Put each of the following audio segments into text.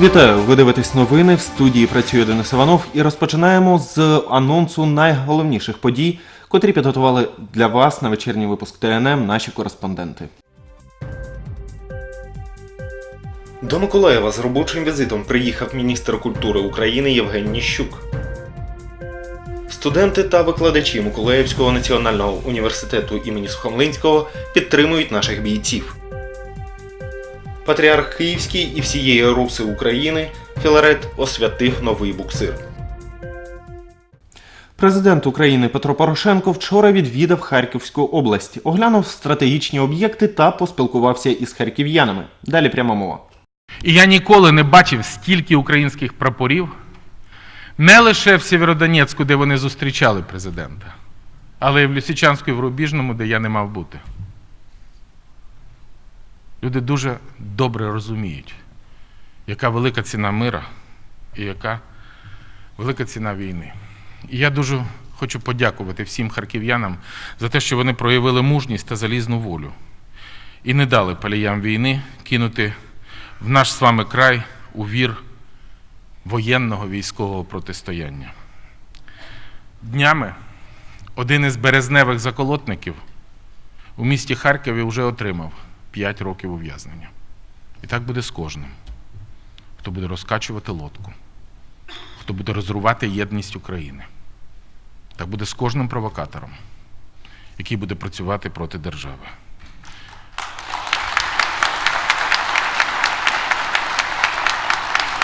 Вітаю! Ви дивитесь новини. В студії працює Денис Іванов і розпочинаємо з анонсу найголовніших подій, котрі підготували для вас на вечірній випуск ТНМ наші кореспонденти. До Миколаєва з робочим візитом приїхав міністр культури України Євген Ніщук. Студенти та викладачі Миколаївського національного університету імені Сухомлинського підтримують наших бійців. Патріарх Київський і всієї Руси України Філарет освятив новий буксир. Президент України Петро Порошенко вчора відвідав Харківську область, оглянув стратегічні об'єкти та поспілкувався із харків'янами. Далі пряма мова. І я ніколи не бачив стільки українських прапорів, не лише в Сєвєродонецьку, де вони зустрічали президента, але й в Лісичанську і в Рубіжному, де я не мав бути. Люди дуже добре розуміють, яка велика ціна мира і яка велика ціна війни. І я дуже хочу подякувати всім харків'янам за те, що вони проявили мужність та залізну волю і не дали паліям війни кинути в наш з вами край у вір воєнного військового протистояння. Днями один із березневих заколотників у місті Харкові вже отримав 5 років ув'язнення. І так буде з кожним, хто буде розкачувати лодку, хто буде розрувати єдність України. Так буде з кожним провокатором, який буде працювати проти держави.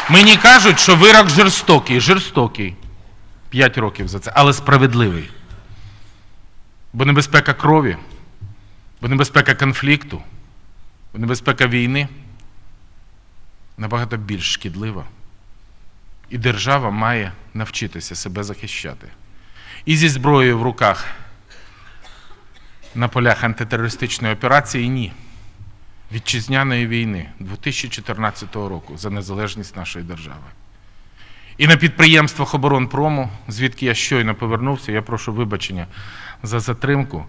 Мені кажуть, що вирок жорстокий, жорстокий. П'ять років за це, але справедливий. Бо небезпека крові, бо небезпека конфлікту, небезпека війни набагато більш шкідлива. І держава має навчитися себе захищати. І зі зброєю в руках на полях антитерористичної операції ні вітчизняної війни 2014 року за незалежність нашої держави. І на підприємствах оборонпрому, звідки я щойно повернувся, я прошу вибачення за затримку,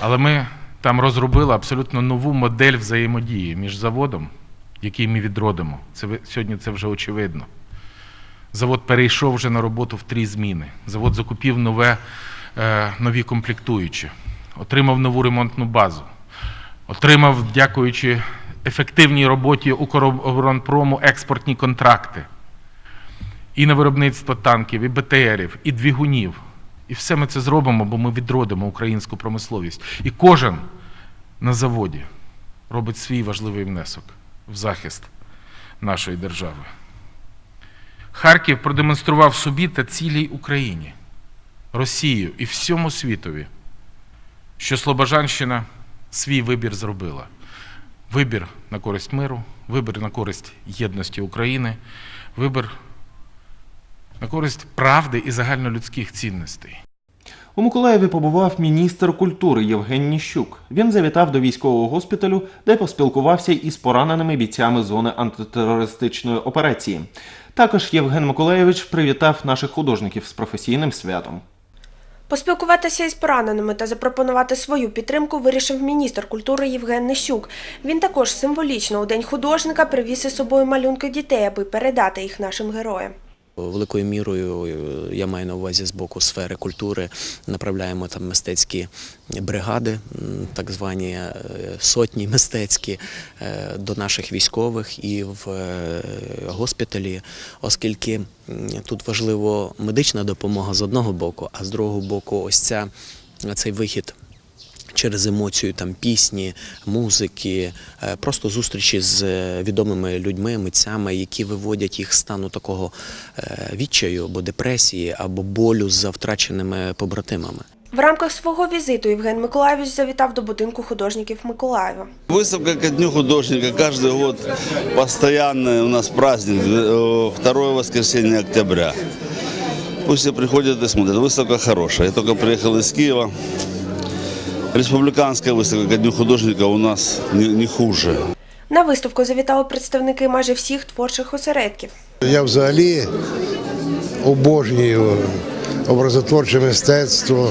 але ми там розробили абсолютно нову модель взаємодії між заводом, який ми відродимо. Це сьогодні це вже очевидно. Завод перейшов вже на роботу в три зміни. Завод закупив нове, е, нові комплектуючі, отримав нову ремонтну базу, отримав, дякуючи ефективній роботі Укроборонпрому, експортні контракти і на виробництво танків, і БТРів, і двигунів. І все ми це зробимо, бо ми відродимо українську промисловість. І кожен на заводі робить свій важливий внесок в захист нашої держави. Харків продемонстрував собі та цілій Україні, Росію і всьому світові, що Слобожанщина свій вибір зробила. Вибір на користь миру, вибір на користь єдності України, вибір на користь правди і загальнолюдських цінностей. У Миколаєві побував міністр культури Євген Ніщук. Він завітав до військового госпіталю, де поспілкувався із пораненими бійцями зони антитерористичної операції. Також Євген Миколаєвич привітав наших художників з професійним святом. Поспілкуватися із пораненими та запропонувати свою підтримку вирішив міністр культури Євген Нищук. Він також символічно у День художника привіз із собою малюнки дітей, аби передати їх нашим героям. Великою мірою я маю на увазі з боку сфери культури. Направляємо там мистецькі бригади, так звані е, сотні мистецькі е, до наших військових і в е, госпіталі, оскільки тут важливо медична допомога з одного боку, а з другого боку, ось ця цей вихід через емоцію там пісні, музики, е, просто зустрічі з е, відомими людьми, митцями, які виводять їх з стану такого е, відчаю або депресії, або болю за втраченими побратимами. В рамках свого візиту Євген Миколаєвич завітав до будинку художників Миколаєва. Выставка ко Дню художника каждый год постоянный у нас праздник, э, второе воскресенье октября. Пусть все приходят и смотрят. Выставка хорошая. Я только приехал из Киева. Республиканская выставка ко Дню художника у нас не, не хуже. На виставку завітали представники майже всіх творчих осередків. Я взагалі обожнюю образотворче мистецтво,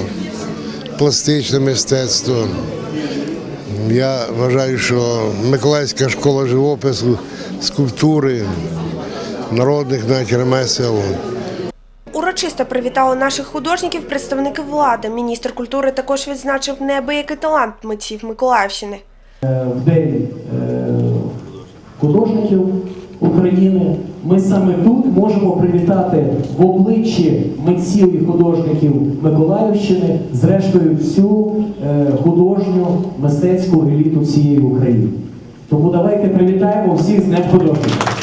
пластичне мистецтво. Я вважаю, що Миколаївська школа живопису, скульптури народних навіть ремесел. Урочисто привітали наших художників представники влади. Міністр культури також відзначив неабиякий талант митців Миколаївщини. в День е, художників України. Ми саме тут можемо привітати в обличчі митців і художників Миколаївщини, зрештою, всю е, художню мистецьку еліту всієї України. Тому давайте привітаємо всіх з Днем художників.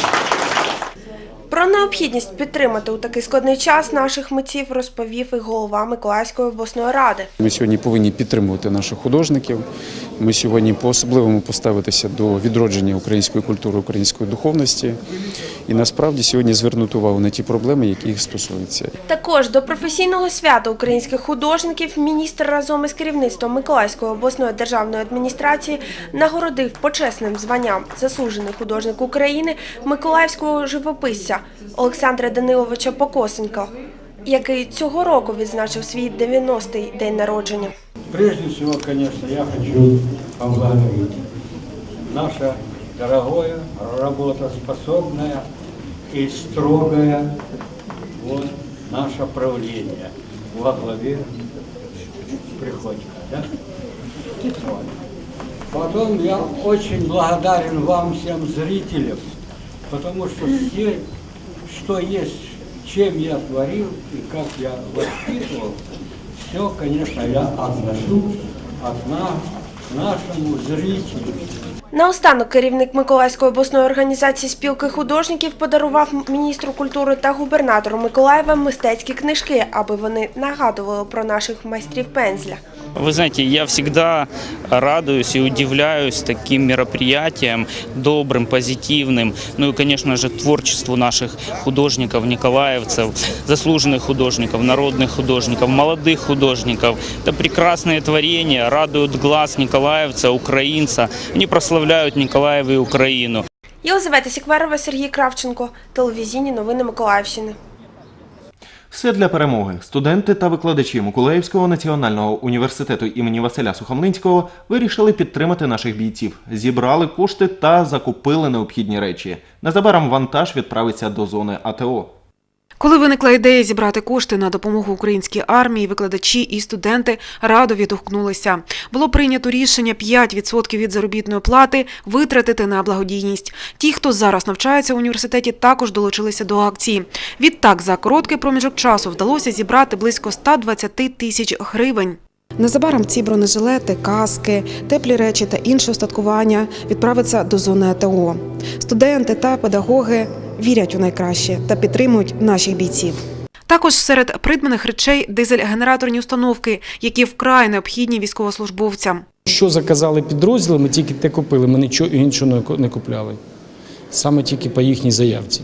Про необхідність підтримати у такий складний час наших митців розповів і голова Миколаївської обласної ради. Ми сьогодні повинні підтримувати наших художників. Ми сьогодні по-особливому поставитися до відродження української культури, української духовності. І насправді сьогодні звернути увагу на ті проблеми, які їх стосуються. Також до професійного свята українських художників міністр разом із керівництвом Миколаївської обласної державної адміністрації нагородив почесним званням заслужений художник України миколаївського живописця Олександра Даниловича Покосенка, який цього року відзначив свій 90-й день народження. Прежде всего, конечно, я хочу поблагодарить наше дорогое, работоспособное и строгое вот, наше правление во главе Приходько. Да? Вот. Потом я очень благодарен вам всем зрителям, потому что все, что есть, чем я творил и как я воспитывал, все, конечно, я отношу от нас, нашему зрителю. Наостанок керівник Миколаївської обласної організації спілки художників подарував міністру культури та губернатору Миколаєва мистецькі книжки, аби вони нагадували про наших майстрів пензля. Вы знаете, я всегда радуюсь и удивляюсь таким мероприятиям, добрым, позитивным. Ну и, конечно же, творчеству наших художников, николаевцев, заслуженных художников, народных художников, молодых художников. Это прекрасные творения, радуют глаз николаевца, украинца. Они прославляют Николаева и Украину. Єлизавета Сікверова, Сергій Кравченко, телевізійні новини Миколаївщини. Все для перемоги. Студенти та викладачі Миколаївського національного університету імені Василя Сухомлинського вирішили підтримати наших бійців, зібрали кошти та закупили необхідні речі. Незабаром вантаж відправиться до зони АТО. Коли виникла ідея зібрати кошти на допомогу українській армії, викладачі і студенти радо відгукнулися. Було прийнято рішення 5% від заробітної плати витратити на благодійність. Ті, хто зараз навчається в університеті, також долучилися до акції. Відтак, за короткий проміжок часу вдалося зібрати близько 120 тисяч гривень. Незабаром ці бронежилети, каски, теплі речі та інше устаткування відправиться до зони АТО. Студенти та педагоги вірять у найкраще та підтримують наших бійців. Також серед придбаних речей дизель-генераторні установки, які вкрай необхідні військовослужбовцям. Що заказали підрозділи, ми тільки те купили, ми нічого іншого не не купляли. Саме тільки по їхній заявці.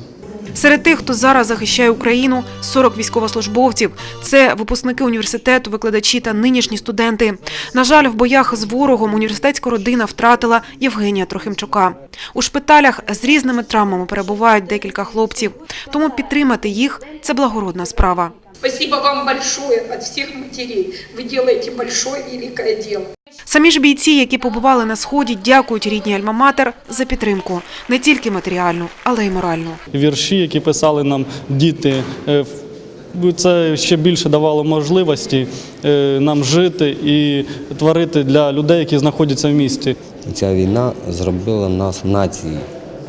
Серед тих, хто зараз захищає Україну, 40 військовослужбовців. Це випускники університету, викладачі та нинішні студенти. На жаль, в боях з ворогом університетська родина втратила Євгенія Трохимчука. У шпиталях з різними травмами перебувають декілька хлопців. Тому підтримати їх це благородна справа. Спасибо вам большое от всех матерей. Вы делаете большое великое дело. Самі ж бійці, які побували на сході, дякують рідній Альма-Матер за підтримку не тільки матеріальну, але й моральну. вірші, які писали нам діти. е, в- Це ще більше давало можливості е, нам жити і творити для людей, які знаходяться в місті. Ця війна зробила нас нацією.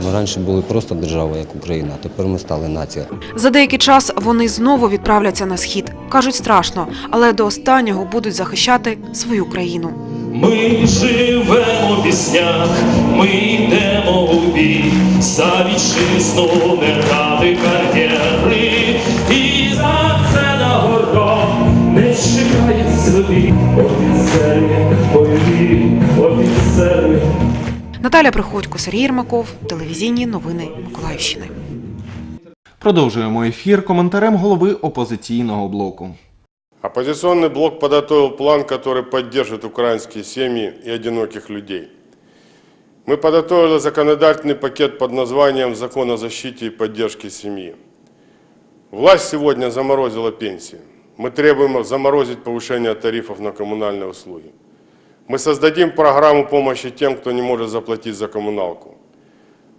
Ми раніше були просто державою, як Україна, а тепер ми стали нацією. За деякий час вони знову відправляться на схід. Кажуть, страшно, але до останнього будуть захищати свою країну. Ми живемо в піснях, ми йдемо у бій за вітчизну не ради кар'єри, і за це нагород не чекають собі офіцери, бойові офіцери. Наталя Приходько, Сергій Єрмаков, телевізійні новини Миколаївщини. Продовжуємо ефір коментарем голови опозиційного блоку. Оппозиционный блок подготовил план, который поддержит украинские семьи и одиноких людей. Мы подготовили законодательный пакет под названием «Закон о защите и поддержке семьи». Власть сегодня заморозила пенсии. Мы требуем заморозить повышение тарифов на коммунальные услуги. Мы создадим программу помощи тем, кто не может заплатить за коммуналку.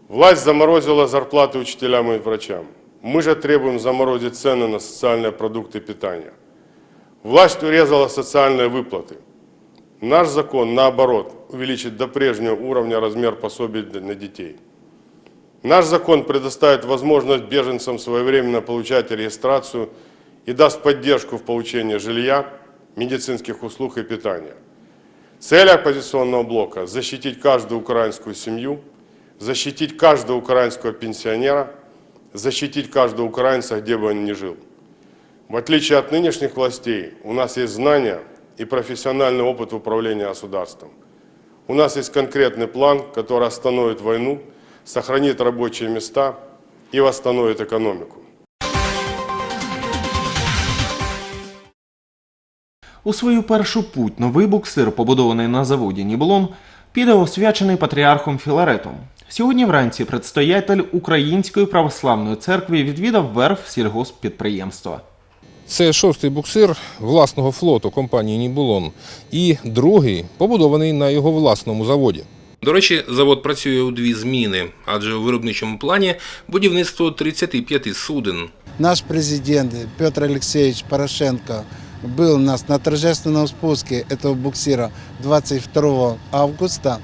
Власть заморозила зарплаты учителям и врачам. Мы же требуем заморозить цены на социальные продукты питания. Власть урезала социальные выплаты. Наш закон, наоборот, увеличит до прежнего уровня размер пособий на детей. Наш закон предоставит возможность беженцам своевременно получать регистрацию и даст поддержку в получении жилья, медицинских услуг и питания. Цель оппозиционного блока – защитить каждую украинскую семью, защитить каждого украинского пенсионера, защитить каждого украинца, где бы он ни жил. В отличие от нынешних властей, у нас есть знания и профессиональный опыт управления государством. У нас есть конкретный план, который остановит войну, сохранит рабочие места и восстановит экономику. У свою першу путь новий буксир, побудований на заводі Ніблон, піде освячений патріархом Філаретом. Сьогодні вранці предстоятель Української православної церкви відвідав верф сільгосппідприємства. Це шостий буксир власного флоту компанії Нібулон і другий побудований на його власному заводі. До речі, завод працює у дві зміни, адже у виробничому плані будівництво 35 суден. Наш президент Петр Алексеевич Порошенко был у нас на торжественном спуске этого буксира 22 августа.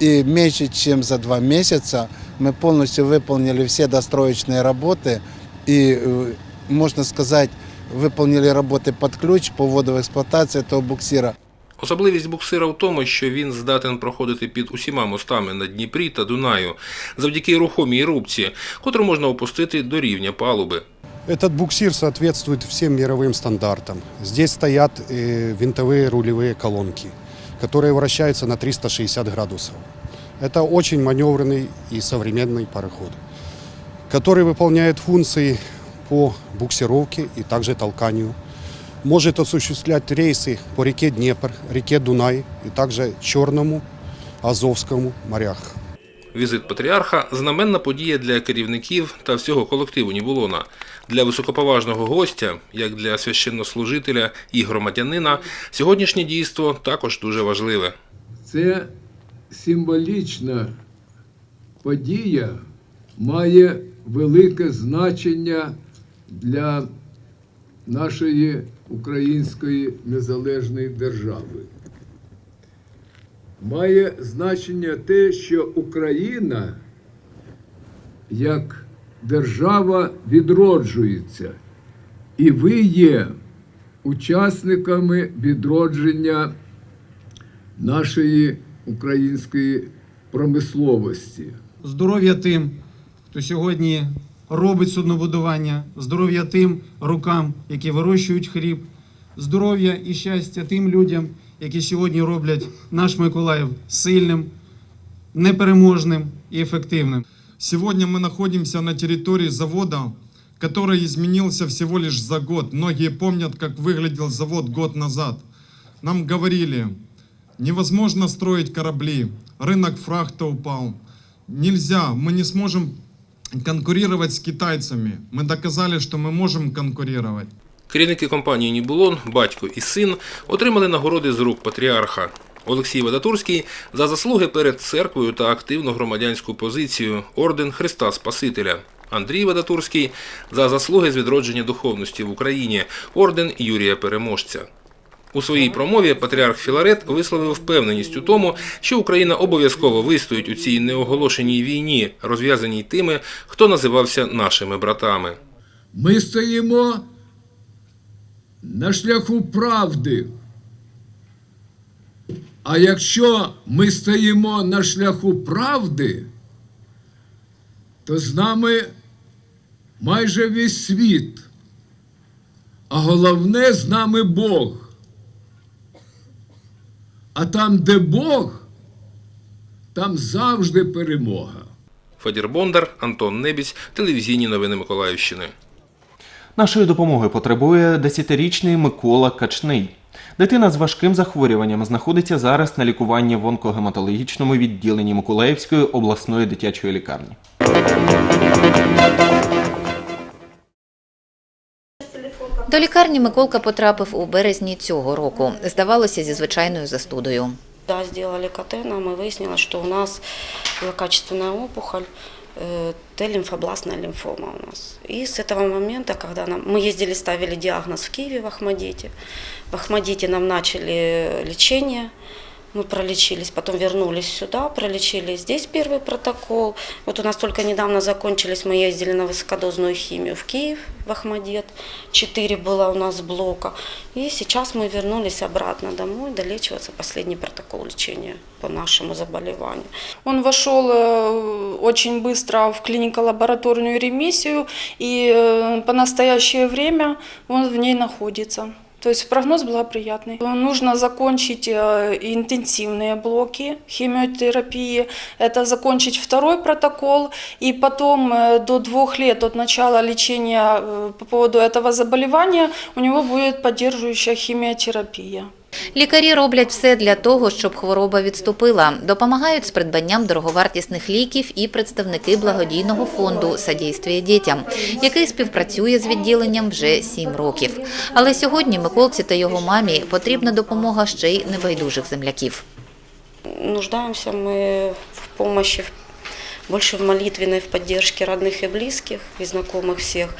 И меньше чем за два месяца мы полностью выполнили все достроечные работы и, э, можно сказать, выполнили работы под ключ по вводу в эксплуатацию этого буксира. Особливість буксира в тому, що він здатен проходити під усіма мостами на Дніпрі та Дунаю завдяки рухомій рубці, котру можна опустити до рівня палуби. Этот буксир соответствует всем мировым стандартам. Здесь стоят э, винтовые рулевые колонки, которые вращаются на 360 градусов. Это очень маневренный и современный пароход, который выполняет функции по буксировке и также толканию. Может осуществлять рейсы по реке Днепр, реке Дунай и также Черному, Азовскому морях. Візит патріарха знаменна подія для керівників та всього колективу Нібулона. Для високоповажного гостя, як для священнослужителя і громадянина, сьогоднішнє дійство також дуже важливе. Це символічна подія має велике значення для нашої української незалежної держави. Має значення те, що Україна як держава відроджується, і ви є учасниками відродження нашої української промисловості. здоров'я тим, хто сьогодні робить суднобудування, здоров'я тим рукам, які вирощують хліб, здоров'я і щастя тим людям, які сьогодні роблять наш Миколаїв сильним, непереможним і ефективним. Сегодня мы находимся на территории завода, который изменился всего лишь за год. Многие помнят, как выглядел завод год назад. Нам говорили, невозможно строить корабли, рынок фрахта упал. Нельзя, мы не сможем конкурировать с китайцами. Мы доказали, что мы можем конкурировать. Керівники компанії Нібулон, батько і син, отримали нагороди з рук патріарха. Олексій Вадатурський за заслуги перед церквою та активну громадянську позицію орден Христа Спасителя. Андрій Вадатурський за заслуги з відродження духовності в Україні, орден Юрія Переможця. У своїй промові патріарх Філарет висловив впевненість у тому, що Україна обов'язково вистоїть у цій неоголошеній війні, розв'язаній тими, хто називався нашими братами. Ми стоїмо на шляху правди. А якщо ми стоїмо на шляху правди, то з нами майже весь світ. А головне з нами Бог. А там, де Бог, там завжди перемога. Федір Бондар, Антон Небіць, телевізійні новини Миколаївщини. Нашої допомоги потребує 10-річний Микола Качний. Дитина з важким захворюванням знаходиться зараз на лікуванні в онкогематологічному відділенні Миколаївської обласної дитячої лікарні. До лікарні Миколка потрапив у березні цього року. Здавалося, зі звичайною застудою. Да, сделали КТ, нам и выяснилось, что у нас злокачественная опухоль э, Т-лимфобластная лимфома у нас. И с этого момента, когда нам, мы ездили, ставили диагноз в Киеве, в Ахмадите, в Ахмадите нам начали лечение, мы пролечились, потом вернулись сюда, пролечили здесь первый протокол. Вот у нас только недавно закончились, мы ездили на высокодозную химию в Киев, в Ахмадет. Четыре было у нас блока. И сейчас мы вернулись обратно домой долечиваться, последний протокол лечения по нашему заболеванию. Он вошел э, очень быстро в клинико-лабораторную ремиссию, и э, по настоящее время он в ней находится. То есть прогноз благоприятный. Нужно закончить э, интенсивные блоки химиотерапии, это закончить второй протокол, и потом э, до двух лет от начала лечения э, по поводу этого заболевания у него будет поддерживающая химиотерапия. Лікарі роблять все для того, щоб хвороба відступила. Допомагають з придбанням дороговартісних ліків і представники благодійного фонду «Содействие дітям», який співпрацює з відділенням вже сім років. Але сьогодні Миколці та його мамі потрібна допомога ще й небайдужих земляків. Нуждаемся мы в помощи, в- больше в молитвенной, в поддержке родных и близких, и знакомых всех.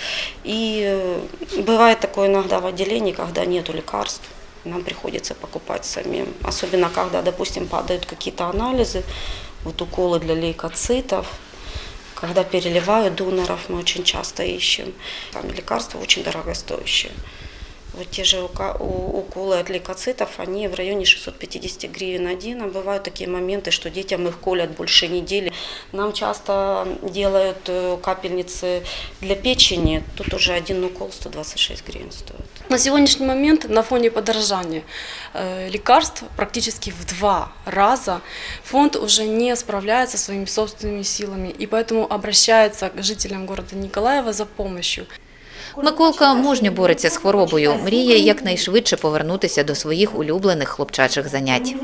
И э, бывает такое иногда в отделении, когда нету лекарств, нам приходится покупать самим. Особенно, когда, допустим, падают какие-то анализы, вот уколы для лейкоцитов, когда переливают доноров, мы очень часто ищем. Там лекарства очень дорогостоящие. Вот те же уколы от лейкоцитов, они в районе 650 гривен один. А бывают такие моменты, что детям их колят больше недели. Нам часто делают э, капельницы для печени. Тут уже один укол 126 гривен стоит. На сегодняшний момент на фоне подорожания э, лекарств практически в два раза фонд уже не справляется своими собственными силами и поэтому обращается к жителям города Николаева за помощью. Миколка мужньо бореться з хворобою, мріє якнайшвидше повернутися до своїх улюблених хлопчачих занять.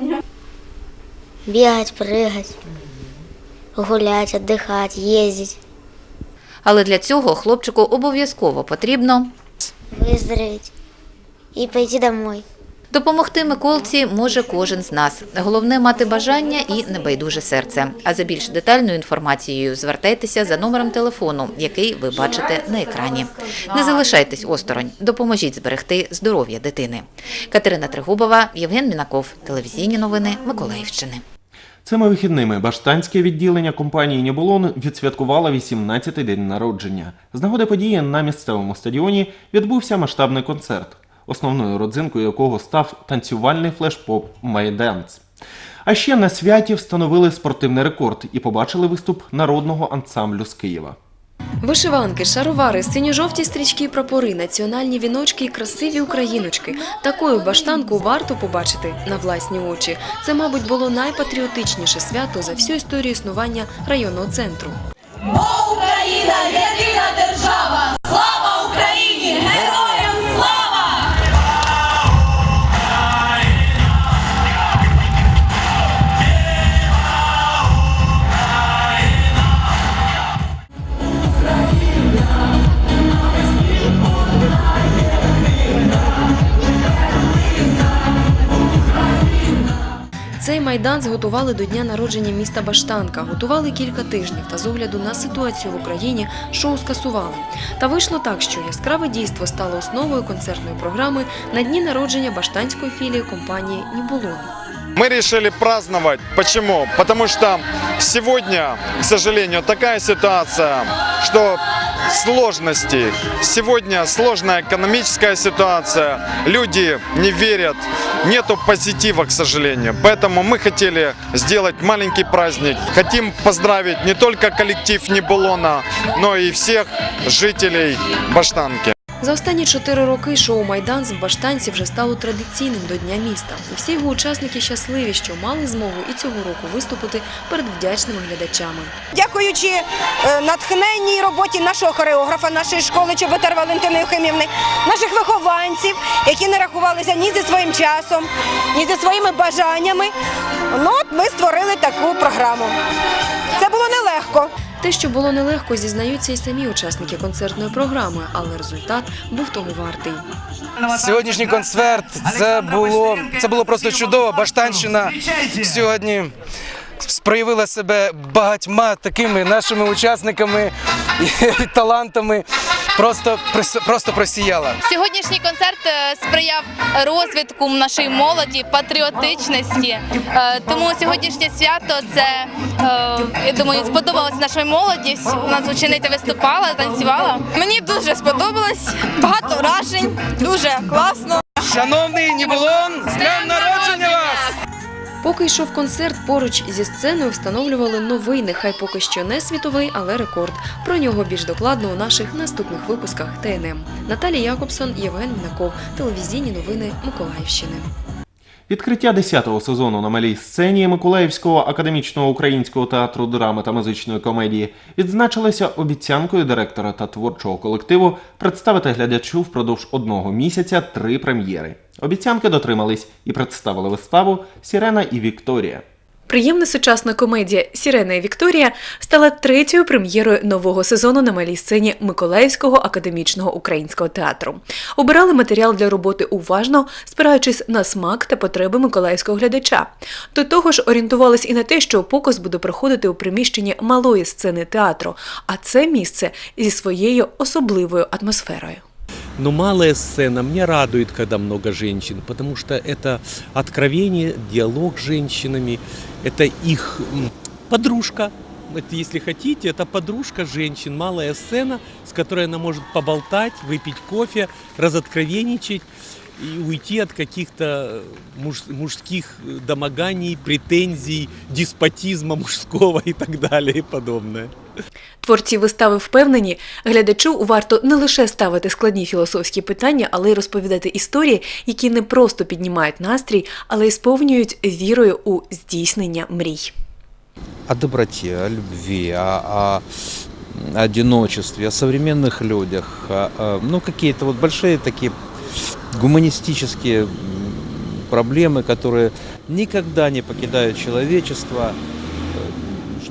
Бегать, прыгать, гулять, отдыхать, ездить, Але для цього хлопчику обов'язково потрібно выздороветь и пойти домой. Допомогти Миколці може кожен з нас. Головне мати бажання і небайдуже серце. А за більш детальною інформацією звертайтеся за номером телефону, який ви бачите на екрані. Не залишайтесь осторонь, допоможіть зберегти здоров'я дитини. Катерина Тригубова, Євген Мінаков, телевізійні новини Миколаївщини. Цими вихідними баштанське відділення компанії Нібулон відсвяткувало 18-й день народження. З нагоди події на місцевому стадіоні відбувся масштабний концерт, основною родзинкою якого став танцювальний флешпоп Майденс. А ще на святі встановили спортивний рекорд і побачили виступ народного ансамблю з Києва. Вишиванки, шаровари, синьо-жовті стрічки і прапори, національні віночки і красиві україночки. Такою баштанку варто побачити на власні очі. Це, мабуть, було найпатріотичніше свято за всю історію існування районного центру. Майдан зготували до дня народження міста Баштанка. Готували кілька тижнів та з огляду на ситуацію в Україні шоу скасували. Та вийшло так, що яскраве дійство стало основою концертної програми на дні народження баштанської філії компанії Нібулон. Мы решили праздновать. Почему? Потому что сегодня, к сожалению, такая ситуация, что сложности. Сегодня сложная экономическая ситуация. Люди не верят. Нету позитива, к сожалению. Поэтому мы хотели сделать маленький праздник. Хотим поздравить не только коллектив Небулона, но и всех жителей Баштанки. За останні чотири роки шоу Майдан з Баштанці вже стало традиційним до Дня міста. І всі його учасники щасливі, що мали змогу і цього року виступити перед вдячними глядачами. Дякуючи е, натхненній роботі нашого хореографа, нашої школи Чоботар Валентини Євхимівни, наших вихованців, які не рахувалися ні зі своїм часом, ні зі своїми бажаннями. Ну, от ми створили таку програму. Це було нелегко. Те, що було нелегко, зізнаються і самі учасники концертної програми, але результат був того вартий. Сьогоднішній концерт це було це було просто чудово. Баштанщина сьогодні проявила себе багатьма такими нашими учасниками і талантами. Просто, прос- просто просіяла. Сьогоднішній концерт е, сприяв розвитку нашої молоді, патріотичності. Е, Тому сьогоднішнє свято це е, я думаю сподобалось нашій молоді. У нас учениця виступала, танцювала. Мені дуже сподобалось. Багато вражень, дуже класно. Шановний Нібулон, з днем народження вас! Поки йшов концерт, поруч зі сценою встановлювали новий, нехай поки що не світовий, але рекорд. Про нього більш докладно у наших наступних випусках ТНМ. Наталія Якобсон, Євген Мінаков, телевізійні новини Миколаївщини. Відкриття 10-го сезону на малій сцені Миколаївського академічного українського театру драми та музичної комедії відзначилося обіцянкою директора та творчого колективу представити глядачу впродовж одного місяця три прем'єри. Обіцянки дотримались і представили виставу Сірена і Вікторія. Приємна сучасна комедія Сірена і Вікторія стала третьою прем'єрою нового сезону на малій сцені Миколаївського академічного українського театру. Обирали матеріал для роботи уважно, спираючись на смак та потреби миколаївського глядача. До того ж, орієнтувались і на те, що показ буде проходити у приміщенні малої сцени театру, а це місце зі своєю особливою атмосферою. Но малая сцена меня радует, когда много женщин, потому что это откровение, диалог с женщинами, это их м, подружка. Это, если хотите, это подружка женщин, малая сцена, с которой она может поболтать, выпить кофе, разоткровенничать и уйти от каких-то муж- мужских домоганий, претензий, деспотизма мужского и так далее и подобное. Творці вистави впевнені, глядачу варто не лише ставити складні філософські питання, але й розповідати історії, які не просто піднімають настрій, але й сповнюють вірою у здійснення мрій. о доброте, о любви, о, о одиночестве, о современных людях, о- о, ну какие-то вот большие такие гуманистические м, проблемы, которые никогда не покидают человечество, э,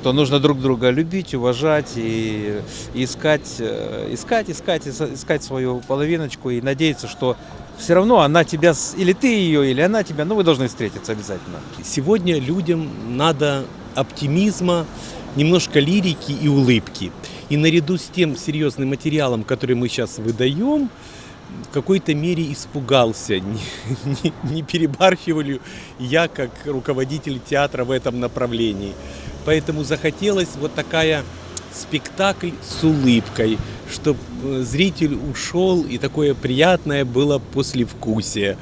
Что нужно друг друга любить, уважать и, искать, э, искать, искать, иса- искать свою половиночку и надеяться, что все равно она тебя, или ты ее, или она тебя, ну вы должны встретиться обязательно. Сегодня людям надо оптимизма, немножко лирики и улыбки. И наряду с тем серьезным материалом, который мы сейчас выдаем, в какой-то мере испугался, не, не- не перебарщиваю ли я как руководитель театра в этом направлении. Поэтому захотелось вот такая спектакль с улыбкой, чтобы зритель ушел и такое приятное было послевкусие.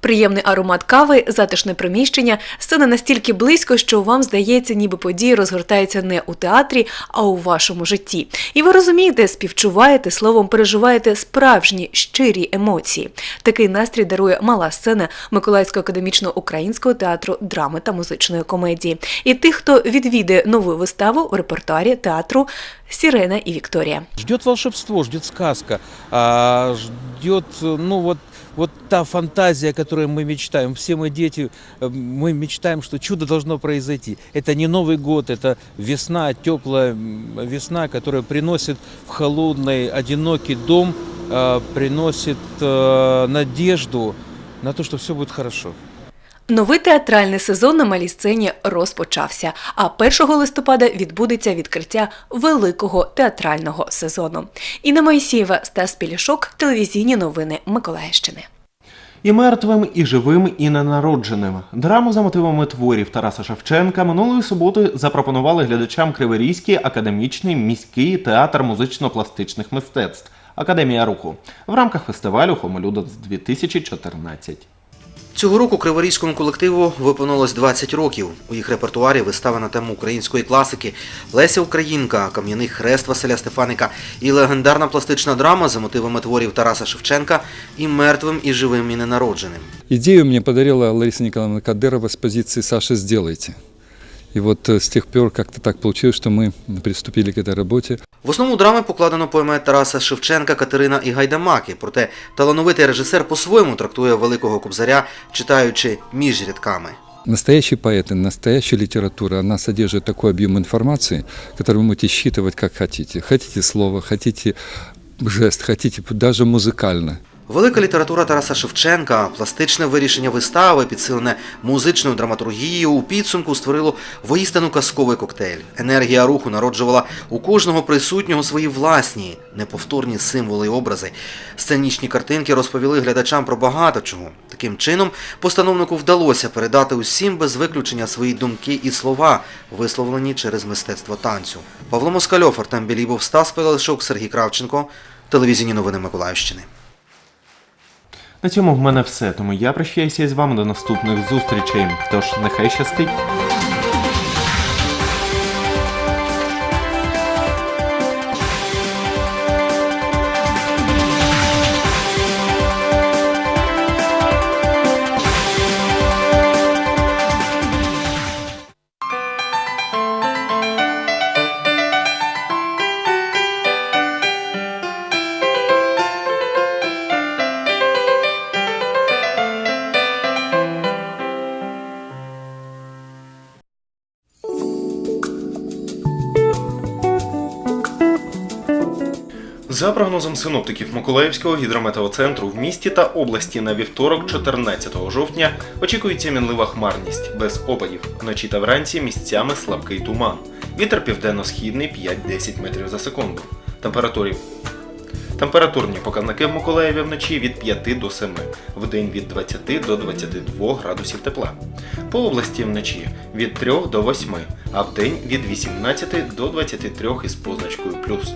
Приємний аромат кави, затишне приміщення, сцена настільки близько, що вам здається, ніби події розгортаються не у театрі, а у вашому житті. І ви розумієте, співчуваєте, словом, переживаєте справжні щирі емоції. Такий настрій дарує мала сцена Миколаївського академічного українського театру драми та музичної комедії. І тих, хто відвідає нову виставу в репертуарі театру Сірена і Вікторія. Ждет волшебство, ждет сказка, а, ждет, ну вот, вот та фантазия, о которой мы мечтаем. Все мы дети, э, мы мечтаем, что чудо должно произойти. Это не Новый год, это весна, теплая м, весна, которая приносит в холодный, одинокий дом, э, приносит э, надежду на то, что все будет хорошо. Новий театральний сезон на малій сцені розпочався. А 1 листопада відбудеться відкриття великого театрального сезону. Інна Моїсієва, Стас Пілішок, телевізійні новини Миколаївщини. І мертвим, і живим, і ненародженим. Драму за мотивами творів Тараса Шевченка минулої суботи запропонували глядачам Криворізький академічний міський театр музично-пластичних мистецтв Академія руху в рамках фестивалю Хомолюдов 2014. Цього року криворізькому колективу виповнилось 20 років. У їх репертуарі вистава на тему української класики Леся Українка, Кам'яний хрест Василя Стефаника і легендарна пластична драма за мотивами творів Тараса Шевченка і мертвим, і живим, і ненародженим. Ідею мені подарила Лариса Ніколаївна Кадирова з позиції «Саша, сделайте». И вот э, с тех пор как-то так получилось, что мы приступили к этой работе. В основу драми покладено поемет Тараса Шевченка, Катерина і Гайдамаки. Проте талановитий режисер по-своєму трактує великого кобзаря, читаючи між рядками. Настоящие поэты, настоящая литература, она содержит такой объем информации, который вы можете считывать как хотите. Хотите слово, хотите жест, хотите даже музыкально. Велика література Тараса Шевченка, пластичне вирішення вистави, підсилене музичною драматургією, у підсумку створило воїстину казковий коктейль. Енергія руху народжувала у кожного присутнього свої власні, неповторні символи і образи. Сценічні картинки розповіли глядачам про багато чого. Таким чином, постановнику вдалося передати усім без виключення свої думки і слова, висловлені через мистецтво танцю. Павло Москальов, Артем Білібов, Стас Пилишук, Сергій Кравченко. Телевізійні новини Миколаївщини. На цьому в мене все, тому я прощаюся із вами до наступних зустрічей. Тож нехай щастить! За прогнозом синоптиків Миколаївського гідрометеоцентру в місті та області на вівторок, 14 жовтня, очікується мінлива хмарність без опадів. Вночі та вранці місцями слабкий туман. Вітер південно-східний 5-10 метрів за секунду. Температурі Температурні показники в Миколаєві вночі від 5 до 7, вдень від 20 до 22 градусів тепла. По області вночі від 3 до 8, а вдень від 18 до 23 із позначкою плюс.